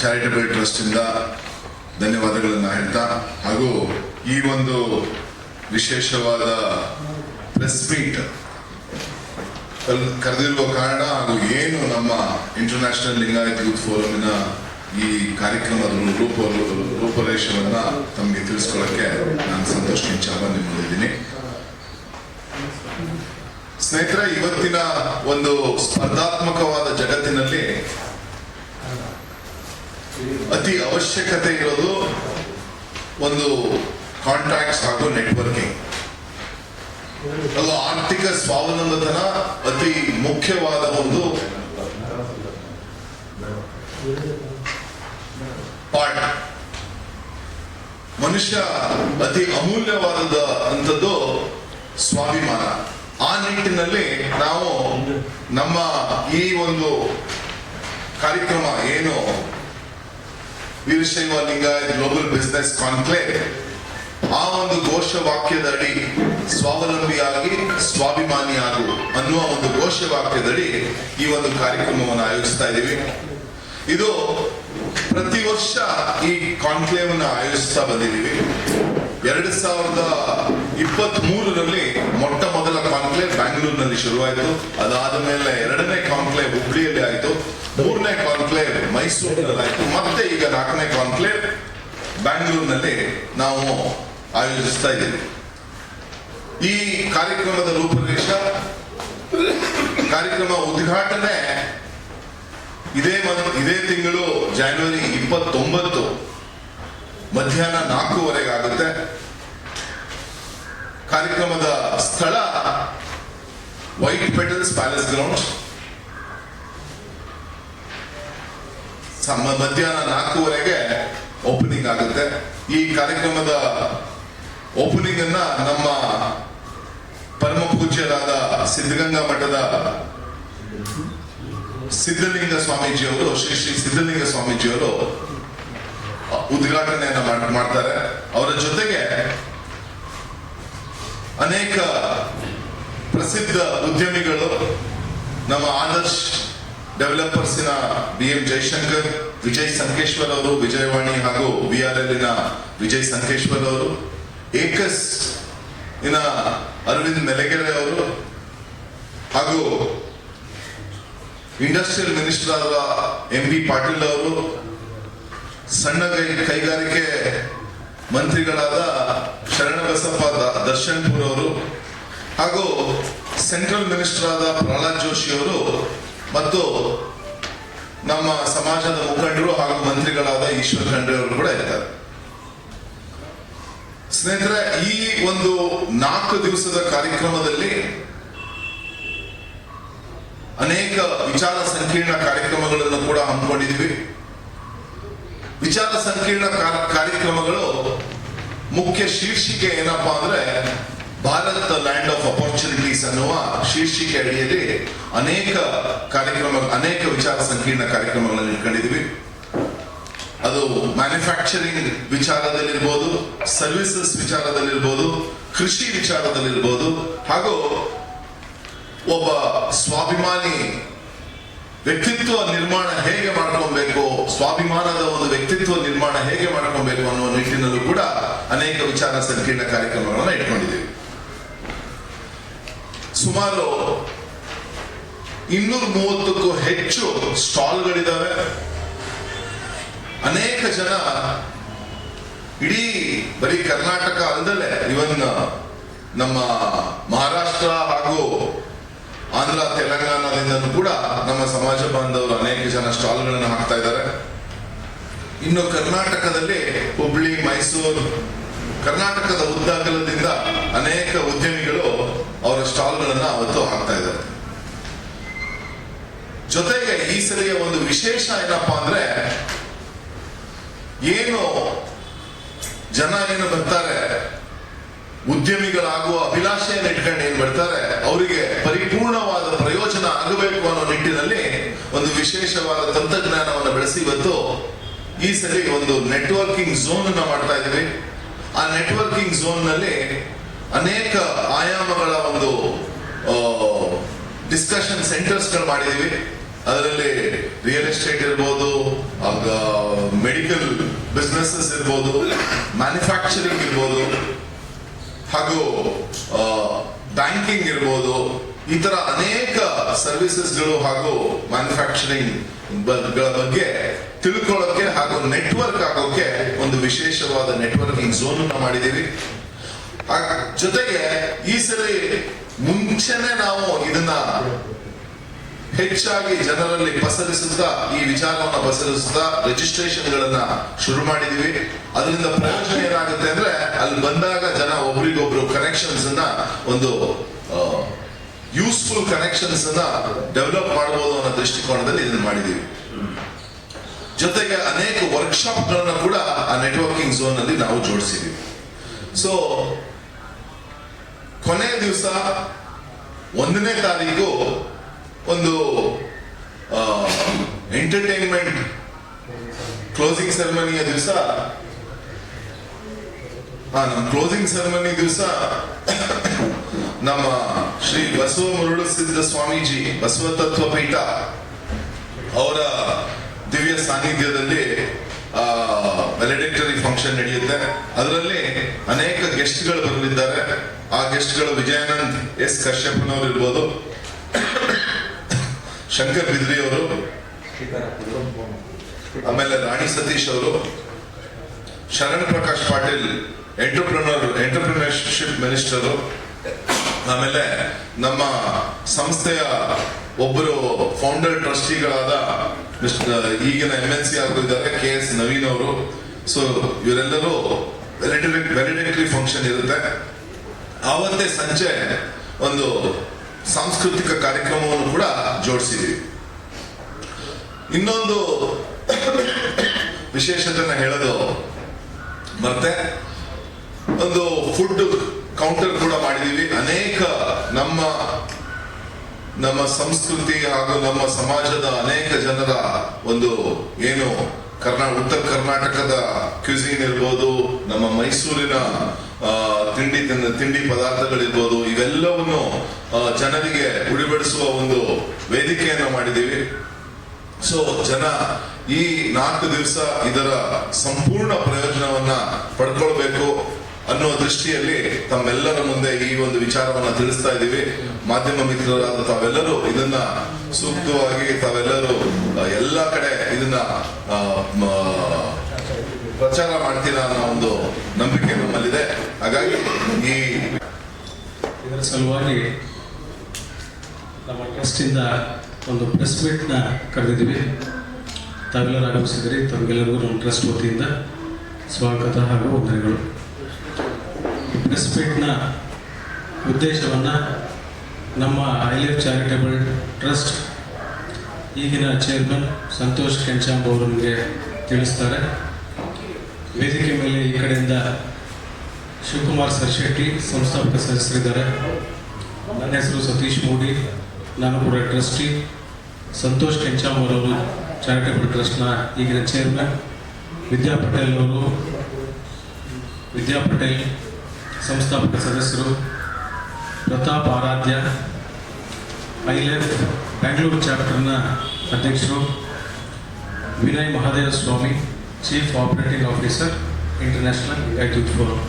Charitable trust ಇಂದ ಧನ್ಯವಾದಗಳನ್ನು ಹೇಳ್ತಾ ಹಾಗೂ ಈ ಒಂದು ವಿಶೇಷವಾದ ಪ್ರೆಸ್ ಕರೆದಿರುವ ಕಾರಣ ಅದು ಏನು ನಮ್ಮ ಇಂಟರ್ನ್ಯಾಷನಲ್ ಲಿಂಗಾಯತ್ ಯೂತ್ ಫೋರಮಿನ ಈ ಕಾರ್ಯಕ್ರಮದ ರೂಪ ರೂಪರೇಷವನ್ನ ತಮಗೆ ತಿಳಿಸ್ಕೊಳ್ಳಕ್ಕೆ ನಾನು ಸಂತೋಷ್ ಕಿಂಚಾಮ ನಿಮ್ಮಲ್ಲಿದ್ದೀನಿ. ಸ್ನೇಹಿತರೆ, ಇವತ್ತಿನ ಒಂದು ಸ್ಪರ್ಧಾತ್ಮಕವಾದ ಜಗತ್ತಿನಲ್ಲಿ ಅತಿ ಅವಶ್ಯಕತೆ ಇರೋದು ಒಂದು ಕಾಂಟ್ಯಾಕ್ಟ್ಸ್ ಹಾಗೂ ನೆಟ್ವರ್ಕಿಂಗ್ ಅಲ್ಲ ಆರ್ಥಿಕ ಸ್ವಾವಲಂಬತನ ಅತಿ ಮುಖ್ಯವಾದ ಒಂದು ಪಾಠ ಮನುಷ್ಯ ಅತಿ ಅಮೂಲ್ಯವಾದ ಅಂತದ್ದು ಸ್ವಾಭಿಮಾನ. ಆ ನಿಟ್ಟಿನಲ್ಲಿ ನಾವು ನಮ್ಮ ಈ ಒಂದು ಕಾರ್ಯಕ್ರಮ ಏನು Veerashaiva Lingayat global business conclave ಒಂದು ಘೋಷ ವಾಕ್ಯದಡಿ ಸ್ವಾವಲಂಬಿಯಾಗಿ, ಸ್ವಾಭಿಮಾನಿಯಾಗು ಅನ್ನುವ ಒಂದು ಘೋಷವಾಕ್ಯದಡಿ ಈ ಒಂದು ಕಾರ್ಯಕ್ರಮವನ್ನು ಆಯೋಜಿಸ್ತಾ ಇದ್ದೀವಿ. ಇದು ಪ್ರತಿ ವರ್ಷ ಈ ಕಾನ್ಕ್ಲೇವ್ ಅನ್ನು ಆಯೋಜಿಸ್ತಾ ಬಂದಿದ್ದೀವಿ. ಎರಡ್ ಸಾವಿರದ ಇಪ್ಪತ್ತ್ ಮೂರರಲ್ಲಿ ಮೊಟ್ಟ ಮೊದಲ ಕಾನ್ಕ್ಲೇವ್ ಬ್ಯಾಂಗ್ಳೂರಿನಲ್ಲಿ ಶುರುವಾಯಿತು. ಅದಾದ ಮೇಲೆ ಎರಡನೇ ಕಾನ್ಕ್ಲೇವ್ ಹುಬ್ಳಿಯಲ್ಲಿ ಆಯಿತು. ಮೂರನೇ ಕಾನ್ಕ್ಲೇವ್ ಮೈಸೂರಿನಲ್ಲಿ ಆಯಿತು ಮತ್ತೆ ಈಗ ನಾಲ್ಕನೇ ಕಾನ್ಕ್ಲೇವ್ ಬ್ಯಾಂಗ್ಳೂರಿನಲ್ಲಿ ನಾವು ಆಯೋಜಿಸ್ತಾ ಇದ್ದೀವಿ ಈ ಕಾರ್ಯಕ್ರಮದ ರೂಪರೇಷ, ಕಾರ್ಯಕ್ರಮ ಉದ್ಘಾಟನೆ ಇದೇ ಇದೇ ತಿಂಗಳು ಜಾನ್ವರಿ ಇಪ್ಪತ್ತೊಂಬತ್ತು ಮಧ್ಯಾಹ್ನ ನಾಲ್ಕೂವರೆಗೆ ಆಗುತ್ತೆ ಕಾರ್ಯಕ್ರಮದ ಸ್ಥಳ ವೈಟ್ ಪೆಟಲ್ಸ್ ಪ್ಯಾಲೇಸ್ ಗ್ರೌಂಡ್ ಮಧ್ಯಾಹ್ನ ನಾಲ್ಕೂವರೆಗೆ ಓಪನಿಂಗ್ ಆಗುತ್ತೆ. ಈ ಕಾರ್ಯಕ್ರಮದ ಓಪನಿಂಗ್ ಅನ್ನ ನಮ್ಮ ಪರಮ ಪೂಜ್ಯರಾದ ಸಿದ್ಧಗಂಗಾ ಮಠದ ಸಿದ್ಧಲಿಂಗ ಸ್ವಾಮೀಜಿಯವರು, ಶ್ರೀ ಶ್ರೀ ಸಿದ್ಧಲಿಂಗ ಸ್ವಾಮೀಜಿಯವರು ಉದ್ಘಾಟನೆಯನ್ನ ಮಾಡ್- ಮಾಡ್ತಾರೆ. ಅವರ ಜೊತೆಗೆ ಅನೇಕ ಪ್ರಸಿದ್ಧ ಉದ್ಯಮಿಗಳು, ನಮ್ಮ ಆದರ್ಶ್ ಡೆವಲಪರ್ಸಿನ ಬಿ ಎಂ ಜೈಶಂಕರ್, ವಿಜಯ್ ಸಂಕೇಶ್ವರ್ ಅವರು, ವಿಜಯವಾಣಿ ಹಾಗೂ V R L Vijay Sankeshwar ಅವರು ಏಕಸ್ ಇನ ಅರವಿಂದ್ ಮೆಲಗೆರೆ ಅವರು ಹಾಗೂ ಇಂಡಸ್ಟ್ರಿಯಲ್ ಮಿನಿಸ್ಟರ್ ಆದ ಎಂ ಬಿ ಪಾಟೀಲ್ ಅವರು ಸಣ್ಣ ಕೈಗಾರಿಕೆ ಮಂತ್ರಿಗಳಾದ ಶರಣಬಸಪ್ಪ ದರ್ಶನ್ಪುರ್ ಅವರು ಹಾಗೂ ಸೆಂಟ್ರಲ್ ಮಿನಿಸ್ಟರ್ ಆದ ಪ್ರಹ್ಲಾದ್ ಜೋಶಿ ಅವರು ಮತ್ತು ನಮ್ಮ ಸಮಾಜದ ಮುಖಂಡರು ಹಾಗೂ ಮಂತ್ರಿಗಳಾದ ಈಶ್ವರ್ ಖಂಡ್ರೆ ಅವರು ಕೂಡ ಇರ್ತಾರೆ. ಸ್ನೇಹಿತರೆ, ಈ ಒಂದು ನಾಲ್ಕು ದಿವಸದ ಕಾರ್ಯಕ್ರಮದಲ್ಲಿ ಅನೇಕ ವಿಚಾರ ಸಂಕೀರ್ಣ ಕಾರ್ಯಕ್ರಮಗಳನ್ನು ಕೂಡ ಹಮ್ಮಿಕೊಂಡಿದ್ವಿ ವಿಚಾರ ಸಂಕೀರ್ಣ ಕಾರ್ಯಕ್ರಮಗಳು ಮುಖ್ಯ ಶೀರ್ಷಿಕೆ ಏನಪ್ಪಾ ಅಂದ್ರೆ, ಭಾರತ್ ಲ್ಯಾಂಡ್ ಆಫ್ ಅಪರ್ಚುನಿಟೀಸ್ ಅನ್ನುವ ಶೀರ್ಷಿಕೆ ಅಡಿಯಲ್ಲಿ ಅನೇಕ ಕಾರ್ಯಕ್ರಮ, ಅನೇಕ ವಿಚಾರ ಸಂಕೀರ್ಣ ಕಾರ್ಯಕ್ರಮಗಳನ್ನು ಇಟ್ಕೊಂಡಿದ್ದೀವಿ. ಅದು ಮ್ಯಾನುಫ್ಯಾಕ್ಚರಿಂಗ್ ವಿಚಾರದಲ್ಲಿರ್ಬೋದು ಸರ್ವಿಸಸ್ ವಿಚಾರದಲ್ಲಿರ್ಬೋದು, ಕೃಷಿ ವಿಚಾರದಲ್ಲಿರ್ಬೋದು, ಹಾಗೂ ಒಬ್ಬ ಸ್ವಾಭಿಮಾನಿ ವ್ಯಕ್ತಿತ್ವ ನಿರ್ಮಾಣ ಹೇಗೆ ಮಾಡ್ಕೊಬೇಕು, ಸ್ವಾಭಿಮಾನದ ಒಂದು ವ್ಯಕ್ತಿತ್ವ ನಿರ್ಮಾಣ ಹೇಗೆ ಮಾಡ್ಕೊಬೇಕು ಅನ್ನುವ ನಿಟ್ಟಿನಲ್ಲೂ ಕೂಡ ಅನೇಕ ವಿಚಾರ ಸಂಕೀರ್ಣ ಕಾರ್ಯಕ್ರಮಗಳನ್ನು ಇಟ್ಕೊಂಡಿದ್ದೀವಿ. ಸುಮಾರು ಇನ್ನೂರ ಮೂವತ್ತಕ್ಕೂ ಹೆಚ್ಚು ಸ್ಟಾಲ್ಗಳಿದಾವೆ. ಅನೇಕ ಜನ ಇಡೀ ಬರೀ ಕರ್ನಾಟಕ ಅಲ್ಲದಲ್ಲೇ ಇವನ್ ನಮ್ಮ ಮಹಾರಾಷ್ಟ್ರ ಹಾಗೂ ಆಂಧ್ರ ತೆಲಂಗಾಣದಿಂದ ಕೂಡ ನಮ್ಮ ಸಮಾಜ ಬಾಂಧವರು ಅನೇಕ ಜನ ಸ್ಟಾಲ್ಗಳನ್ನು ಹಾಕ್ತಾ ಇದ್ದಾರೆ. ಇನ್ನು ಕರ್ನಾಟಕದಲ್ಲಿ ಹುಬ್ಳಿ, ಮೈಸೂರು, ಕರ್ನಾಟಕದ ಉದ್ದಾಗಲದಿಂದ ಅನೇಕ ಉದ್ಯಮಿಗಳು ಅವರ ಸ್ಟಾಲ್ಗಳನ್ನು ಅವತ್ತು ಹಾಕ್ತಾ ಇದ್ದಾರೆ. ಜೊತೆಗೆ ಈ ಸರಿಯ ಒಂದು ವಿಶೇಷ ಏನಪ್ಪಾ ಅಂದ್ರೆ ಏನು ಜನ ಏನು ಬರ್ತಾರೆ, ಉದ್ಯಮಿಗಳಾಗುವ ಅಭಿಲಾಷೆಯನ್ನು ಇಟ್ಕೊಂಡು ಏನ್ ಬರ್ತಾರೆ ಅವರಿಗೆ ಪರಿಪೂರ್ಣವಾದ ಪ್ರಯೋಜನ ಆಗಬೇಕು ಅನ್ನೋ ನಿಟ್ಟಿನಲ್ಲಿ ಒಂದು ವಿಶೇಷವಾದ ತಂತ್ರಜ್ಞಾನವನ್ನು ಬೆಳೆಸಿ ಇವತ್ತು ಈ ಸರಿ ಒಂದು ನೆಟ್ವರ್ಕಿಂಗ್ ಝೋನ್ ಅನ್ನ ಮಾಡ್ತಾ ಇದ್ದೀವಿ. ಆ ನೆಟ್ವರ್ಕಿಂಗ್ ಝೋನ್ನಲ್ಲಿ ಅನೇಕ ಆಯಾಮಗಳ ಒಂದು ಡಿಸ್ಕಷನ್ ಸೆಂಟರ್ಸ್ಗಳು ಮಾಡಿದೀವಿ ಅದರಲ್ಲಿ ರಿಯಲ್ ಎಸ್ಟೇಟ್ ಇರ್ಬೋದು ಮೆಡಿಕಲ್ ಬಿಸ್ನೆಸಸ್ ಇರ್ಬೋದು ಮ್ಯಾನುಫ್ಯಾಕ್ಚರಿಂಗ್ ಇರ್ಬೋದು, ಹಾಗೂ ಬ್ಯಾಂಕಿಂಗ್ ಇರ್ಬೋದು, ಈ ತರ ಅನೇಕ ಸರ್ವಿಸಸ್ಗಳು ಹಾಗೂ ಮ್ಯಾನುಫ್ಯಾಕ್ಚರಿಂಗ್ ಬಗ್ಗೆ ತಿಳ್ಕೊಳ್ಳೋಕೆ ಹಾಗೂ ನೆಟ್ವರ್ಕ್ ಆಗೋಕೆ ಒಂದು ವಿಶೇಷವಾದ ನೆಟ್ವರ್ಕಿಂಗ್ ಝೋನ್ ಆ- ಜೊತೆಗೆ ಈ ಸರಿ ಮುಂಚೆನೆ ನಾವು ಇದನ್ನ ಹೆಚ್ಚಾಗಿ ಜನರಲ್ಲಿ ಪಸರಿಸುತ್ತಾ, ಈ ವಿಚಾರವನ್ನು ಪಸರಿಸುತ್ತಾ ರಿಜಿಸ್ಟ್ರೇಷನ್ ಗಳನ್ನ ಶುರು ಮಾಡಿದೀವಿ. ಅದರಿಂದ ಪ್ರಯೋಜನ ಏನಾಗುತ್ತೆ ಅಂದ್ರೆ, ಅಲ್ಲಿ ಬಂದಾಗ ಜನ ಒಬ್ರಿಗೊಬ್ರು ಕನೆಕ್ಷನ್ಸ್ ಅನ್ನ ಒಂದು ಯೂಸ್ಫುಲ್ ಕನೆಕ್ಷನ್ಸ್ ಅನ್ನ ಡೆವಲಪ್ ಮಾಡಬಹುದು ಅನ್ನೋ ದೃಷ್ಟಿಕೋನದಲ್ಲಿ ಇದನ್ನ ಮಾಡಿದೀವಿ. ಜೊತೆಗೆ ಅನೇಕ ವರ್ಕ್ಶಾಪ್ ಗಳನ್ನ ಕೂಡ ಆ ನೆಟ್ವರ್ಕಿಂಗ್ ಝೋನ್ ಅಲ್ಲಿ ನಾವು ಜೋಡಿಸಿದೀವಿ. ಸೊ ಕೊನೆ ದಿವಸ ಒಂದನೇ ತಾರೀಕು ಒಂದು ಎಂಟರ್ಟೈನ್ಮೆಂಟ್ ಕ್ಲೋಸಿಂಗ್ ಸೆರೆಮನಿಯ ದಿವಸ ನಮ್ಮ ಕ್ಲೋಸಿಂಗ್ ಸೆರೆಮನಿ ದಿವಸ ನಮ್ಮ ಶ್ರೀ ಬಸವ ಮುರುಳಸಿದ್ದ ಸ್ವಾಮೀಜಿ ಬಸವ ತತ್ವ ಪೀಠ ಅವರ ದಿವ್ಯ ಸಾನ್ನಿಧ್ಯದಲ್ಲಿ ವೆಲಿಡೇಟರಿ ಫಂಕ್ಷನ್ ನಡೆಯುತ್ತೆ. ಅದರಲ್ಲಿ ಅನೇಕ ಗೆಸ್ಟ್ಗಳು ಬರಲಿದ್ದಾರೆ. ಆ ಗೆಸ್ಟ್ಗಳು ವಿಜಯಾನಂದ್ ಎಸ್ ಕಶ್ಯಪನವರು ಇರ್ಬೋದು ಶಂಕರ್ ಬಿದ್ರಿ ಅವರು ಆಮೇಲೆ ರಾಣಿ ಸತೀಶ್ ಅವರು Sharan Prakash Patil entrepreneur entrepreneurship minister ಆಮೇಲೆ ನಮ್ಮ ಸಂಸ್ಥೆಯ ಒಬ್ಬರು ಫೌಂಡರ್ ಟ್ರಸ್ಟಿಗಳಾದ ಈಗಿನ ಎಂ ಎನ್ ಸಿ ಆಗಿದ್ದಾರೆ ಕೆ ಎಸ್ ನವೀನ್ ಅವರು. ಸೊ ಇವರೆಲ್ಲರೂ ವೆಲಿಡೇಟರಿ ಫಂಕ್ಷನ್ ಇರುತ್ತೆ. ಆವತ್ತೇ ಸಂಜೆ ಒಂದು ಸಾಂಸ್ಕೃತಿಕ ಕಾರ್ಯಕ್ರಮವನ್ನು ಕೂಡ ಜೋಡಿಸಿದ್ದೀವಿ. ಇನ್ನೊಂದು ವಿಶೇಷತೆನ ಹೇಳೋದು ಮತ್ತೆ, ಒಂದು ಫುಡ್ ಕೌಂಟರ್ ಕೂಡ ಮಾಡಿದೀವಿ ಅನೇಕ ನಮ್ಮ ನಮ್ಮ ಸಂಸ್ಕೃತಿ ಹಾಗೂ ನಮ್ಮ ಸಮಾಜದ ಅನೇಕ ಜನರ ಒಂದು ಏನು ಕರ್ನಾ, ಉತ್ತರ ಕರ್ನಾಟಕದ ಕ್ಯೂಸಿನ್ ಇರ್ಬೋದು, ನಮ್ಮ ಮೈಸೂರಿನ ತಿಂಡಿ ತಿಂಡಿ ಪದಾರ್ಥಗಳಿರ್ಬೋದು, ಇವೆಲ್ಲವನ್ನು ಜನರಿಗೆ ಉಳಿಬಡಿಸುವ ಒಂದು ವೇದಿಕೆಯನ್ನು ಮಾಡಿದ್ದೀವಿ. ಸೊ ಜನ ಈ ನಾಲ್ಕು ದಿವಸ ಇದರ ಸಂಪೂರ್ಣ ಪ್ರಯೋಜನವನ್ನ ಪಡ್ಕೊಳ್ಬೇಕು. ಅನ್ನೋ ದೃಷ್ಟಿಯಲ್ಲಿ ತಮ್ಮೆಲ್ಲರ ಮುಂದೆ ಈ ಒಂದು ವಿಚಾರವನ್ನ ತಿಳಿಸ್ತಾ ಇದ್ದೀವಿ. ಮಾಧ್ಯಮ ಮಿತ್ರರಾದ ತಾವೆಲ್ಲರೂ ಇದನ್ನ ಸೂಕ್ತವಾಗಿ ತಾವೆಲ್ಲರೂ ಎಲ್ಲಾ ಕಡೆ ಇದನ್ನ ಪ್ರಚಾರ ಮಾಡ್ತೀರಾ ಅನ್ನೋ ಒಂದು ನಂಬಿಕೆ ನಮ್ಮಲ್ಲಿದೆ. ಹಾಗಾಗಿ ಈ ಇದರ ಸಲುವಾಗಿ ನಮ್ಮ ಟ್ರಸ್ಟ್ ಇಂದ ಒಂದು ಪ್ರೆಸ್ ಮೀಟ್ನ ಕರೆದಿದ್ದೀವಿ. ತಾವೆಲ್ಲರೂ ಆಗಮಿಸಿದ್ರಿ ತಮಗೆಲ್ಲರಿಗೂ ನಮ್ಮ ಟ್ರಸ್ಟ್ ವತಿಯಿಂದ ಸ್ವಾಗತ ಹಾಗೂ ವಂದನೆಗಳು. ಮೀಟ್ನ ಉದ್ದೇಶವನ್ನು ನಮ್ಮ ಐ ಲೈಫ್ ಚಾರಿಟೇಬಲ್ ಟ್ರಸ್ಟ್ ಈಗಿನ ಚೇರ್ಮನ್ ಸಂತೋಷ್ ಕೆಂಚಾಂಬ್ ಅವರು ನಮಗೆ ತಿಳಿಸ್ತಾರೆ. ವೇದಿಕೆ ಮೇಲೆ ಈ ಕಡೆಯಿಂದ ಶಿವಕುಮಾರ್ ಸರ್ಶೆಟ್ಟಿ ಸಂಸ್ಥಾಪಕ ಸದಸ್ಯರಿದ್ದಾರೆ ನನ್ನ ಹೆಸರು ಸತೀಶ್ ಮೋಡಿ, ನಾನು ಕೂಡ ಟ್ರಸ್ಟಿ ಸಂತೋಷ್ ಕೆಂಚಾಂಬ್ ಅವರು ಚಾರಿಟೇಬಲ್ ಟ್ರಸ್ಟ್ನ ಈಗಿನ ಚೇರ್ಮನ್ ವಿದ್ಯಾ ಪಟೇಲ್ ಅವರು ವಿದ್ಯಾ ಪಟೇಲ್ ಸಂಸ್ಥಾಪಕ ಸದಸ್ಯರು ಪ್ರತಾಪ್ ಆರಾಧ್ಯ ಐಲೆಫ್ ಬ್ಯಾಂಗ್ಳೂರು ಚಾಪ್ಟರ್ನ ಅಧ್ಯಕ್ಷರು Vinay Mahadeva Swami, chief operating officer, international guide forum.